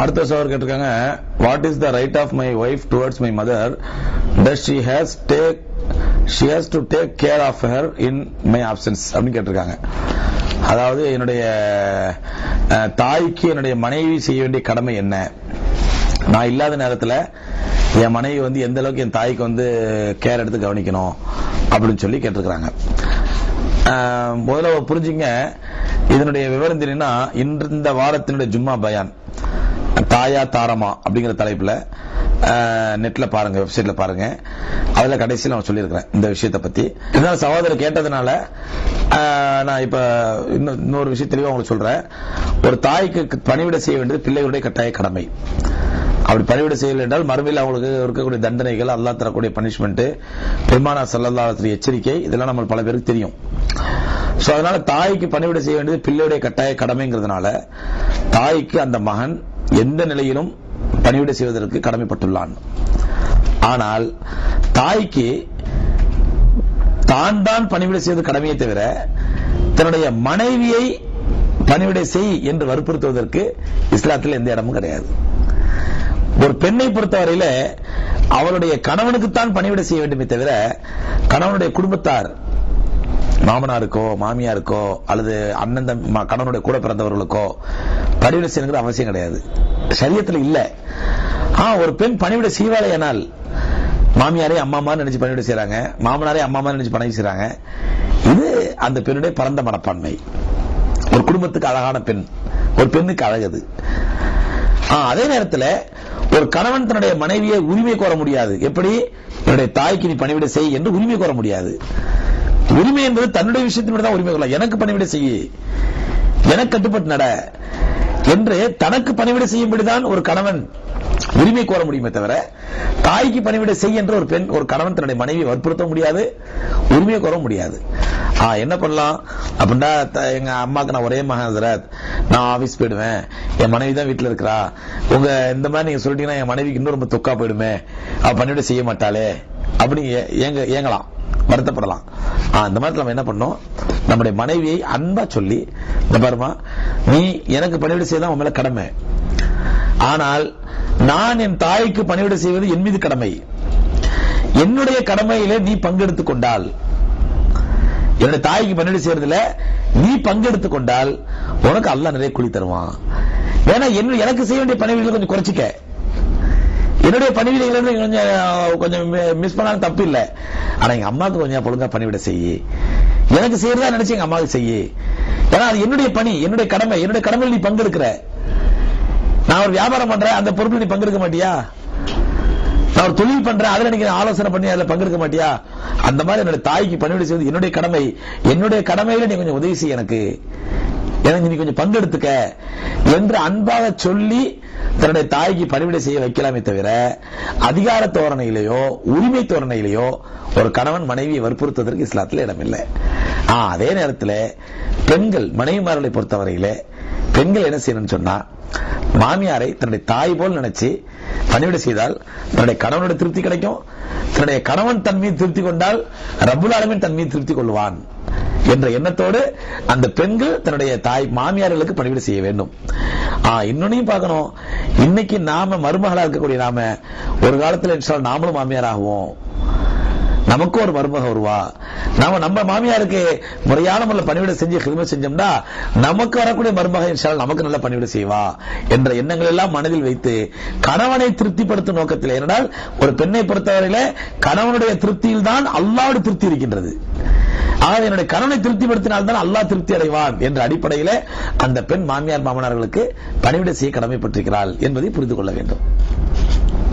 அடுத்த சவர் கேட்டிருக்காங்க what is the right of my wife towards my mother does she has take she has to take care of her in my absence அப்படின்னு கேட்டிருக்காங்க. அதாவது என்னுடைய தாய்க்கு என்னுடைய மனைவி செய்ய வேண்டிய கடமை என்ன? நான் இல்லாத நேரத்தில் என் மனைவி வந்து எந்த அளவுக்கு என் தாய்க்கு வந்து கேர் எடுத்து கவனிக்கணும் அப்படின்னு சொல்லி கேட்டிருக்கிறாங்க. முதல்ல புரிஞ்சுங்க இதனுடைய விவரம் தெரியும்னா இன்று இந்த வாரத்தினுடைய ஜும்மா பயான். தாயா தாரமா அப்படிங்கிற தலைப்பில் நெட்டில் பாருங்க வெப்சைட்ல பாருங்க. அதில் கடைசியில் நான் சொல்லியிருக்கிறேன் இந்த விஷயத்தை பத்தி. இருந்தாலும் சகோதரர் கேட்டதுனால நான் இப்போ இன்னும் இன்னொரு விஷயம் தெளிவாக உங்களுக்கு சொல்றேன். ஒரு தாய்க்கு பணிவிட செய்ய வேண்டியது பிள்ளைகளுடைய கட்டாய கடமை. அப்படி பணிவிட செய்யலை என்றால் மறுமையில் அவங்களுக்கு இருக்கக்கூடிய தண்டனைகள் அல்லா தரக்கூடிய பனிஷ்மெண்ட் பெருமானா சல்லல்லாஹு எச்சரிக்கை இதெல்லாம் நம்ம பல பேருக்கு தெரியும். ஸோ அதனால தாய்க்கு பணிவிட செய்ய வேண்டியது பிள்ளையுடைய கட்டாய கடமைங்கிறதுனால தாய்க்கு அந்த மகன் எந்த நிலையிலும் பணிவிடை செய்வதற்கு கடமைப்பட்டுள்ளான். ஆனால் தாய்க்கு தான் தான் பணிவிடை செய்வது கடமையை தவிர தன்னுடைய மனைவியை பணிவிடை செய் என்று வற்புறுத்துவதற்கு இஸ்லாத்தில் எந்த இடமும் கிடையாது. ஒரு பெண்ணை பொறுத்தவரையில அவளுடைய கணவனுக்குத்தான் பணிவிடை செய்ய வேண்டுமே தவிர கணவனுடைய குடும்பத்தார் மாமனாருக்கோ மாமியாருக்கோ அல்லது அண்ணன் கணவனுடைய கூட பிறந்தவர்களுக்கோ பணிவிட செய்யணுங்கிற அவசியம் கிடையாது. சரியத்தில் இல்ல. ஆ ஒரு பெண் பணிவிட செய்வாளே ஆனால் மாமியாரே அம்மாமா நினைச்சு பணிவிட செய்றாங்க. மாமனாரே அம்மாமா நினைச்சு பணி செய்யறாங்க இது அந்த பெண்ணுடைய பரந்த மனப்பான்மை. ஒரு குடும்பத்துக்கு அழகான பெண். ஒரு பெண்ணுக்கு அழகது. அதே நேரத்தில் ஒரு கணவன் தன்னுடைய மனைவியை உரிமை கோர முடியாது. எப்படி? என்னுடைய தாய்க்கு நீ பணிவிட செய் என்று உரிமை கோர முடியாது. உரிமை என்பது தன்னுடைய விஷயத்தின் தான் உரிமை கொள்ளலாம். எனக்கு பணிவிட செய்ய. எனக்கு கட்டுப்பட்டு நட. என்று தனக்கு பணிவிடை செய்யும்படிதான் ஒரு கணவன் உரிமை கோர முடியுமே தவிர தாய்க்கு பணிவிடை செய் என்று ஒரு பெண் ஒரு கணவன் தன்னுடைய மனைவியை வற்புறுத்த முடியாது உரிமை கோர முடியாது. ஆ என்ன பண்ணலாம்? அப்படின்னா எங்க அம்மாவுக்கு நான் ஒரே மகன் ஹசரத் நான் ஆபீஸ் போயிடுவேன். என் மனைவி தான் வீட்டில் இருக்கிறா உங்க இந்த மாதிரி நீங்க சொல்லிட்டீங்கன்னா என் மனைவிக்கு இன்னும் ரொம்ப துக்கா போயிடுமே. அவ பணிவிட செய்ய மாட்டாளே. அப்படி ஏங்க ஏங்கலாம். வருத்தப்படலாம். ஆ, இந்த மாதிரி நம்ம என்ன பண்ணோம் நம்முடைய மனைவியை அன்பா சொல்லி இந்த பாருமா நீ எனக்கு பணிவிடை செய்யதான் உன் மேல கடமை. ஆனால் நான் என் தாய்க்கு பணிவிடை செய்வது என் மீது கடமை. என்னுடைய கடமையில நீ பங்கெடுத்துக் கொண்டால் என்னுடைய தாய்க்கு பணிவிடை செய்யறதுல நீ பங்கெடுத்துக் கொண்டால் உனக்கு அல்லாஹ் நிறைய கூலி தருவான். ஏன்னா என்ன எனக்கு செய்ய வேண்டிய பணிவிடைகளை கொஞ்சம் குறைச்சிக்க. என்னுடைய பணிவிடைகள் கொஞ்சம் கொஞ்சம் மிஸ் பண்ணாலும் தப்பு இல்ல. ஆனா எங்க அம்மாவுக்கு கொஞ்சம் ஒழுங்கா பணிவிடை செய்யி. எனக்கு செய்யறதா நினைச்சு எங்க அம்மாவுக்கு செய்யி. ஏன்னா அது என்னுடைய பணி என்னுடைய கடமை என்னுடைய கடமையில் நீ பங்கெடுக்கிற. நான் ஒரு வியாபாரம் பண்றேன் அந்த பொறுப்பில் நீ பங்கெடுக்க மாட்டியா? நான் ஒரு தொழில் பண்றேன் அதுல நீங்க ஆலோசனை பண்ணி அதுல பங்கெடுக்க மாட்டியா? அந்த மாதிரி என்னுடைய தாய்க்கு பணிவிடை செய்வது என்னுடைய கடமை. என்னுடைய கடமையில நீ கொஞ்சம் உதவி செய்ய எனக்கு. எனக்கு நீ கொஞ்சம் பங்கெடுத்துக்க என்று அன்பாக சொல்லி தன்னுடைய தாய்க்கு பணிவிடை செய்ய வைக்கலாமே தவிர அதிகார தோரணையிலேயோ உரிமை தோரணையிலேயோ ஒரு கணவன் மனைவியை வற்புறுத்துவதற்கு இஸ்லாத்தில் இடமில்லை. அதே நேரத்தில் பெண்கள் மனைவிமார்களை பொறுத்தவரையிலே பெண்கள் என்ன செய்யணும்னு சொன்னா மாமியாரை தன்னுடைய தாய் போல் நினைச்சு பணிவிட செய்தால் தன்னுடைய கணவனுடைய திருப்தி கிடைக்கும். தன்னுடைய கணவன் தன்மையை திருப்தி கொண்டால் ரபுலாலுமே தன்மையை திருப்தி கொள்வான் என்ற எண்ணத்தோடு அந்த பெண்கள் தன்னுடைய தாய் மாமியார்களுக்கு பணிவிட செய்ய வேண்டும். இன்னொன்னையும் பார்க்கணும். இன்னைக்கு நாம மருமகளா இருக்கக்கூடிய நாம ஒரு காலத்துல நாமளும் மாமியார் ஆகுவோம் நமக்கும் ஒரு மருமக வருவா நாம நம்ம மாமியாருக்கு முறையான முறையில் பணிவிட செஞ்சு கிருமி செஞ்சோம்னா நமக்கு வரக்கூடிய மருமக இன்ஷால் நமக்கு நல்ல பணிவிட செய்வா என்ற எண்ணங்கள் எல்லாம் மனதில் வைத்து கணவனை திருப்திப்படுத்தும் நோக்கத்தில். ஏனென்றால் ஒரு பெண்ணை பொறுத்தவரையில கணவனுடைய திருப்தியில் தான் அல்லாவுடைய திருப்தி இருக்கின்றது. ஆனால் என்னுடைய கணவனை திருப்திப்படுத்தினால் தான் அல்லாஹ் திருப்தி அடைவான் என்ற அடிப்படையில அந்த பெண் மாமியார் மாமனார்களுக்கு பணிவிட செய்ய கடமைப்பட்டிருக்கிறாள் என்பதை புரிந்து கொள்ள வேண்டும்.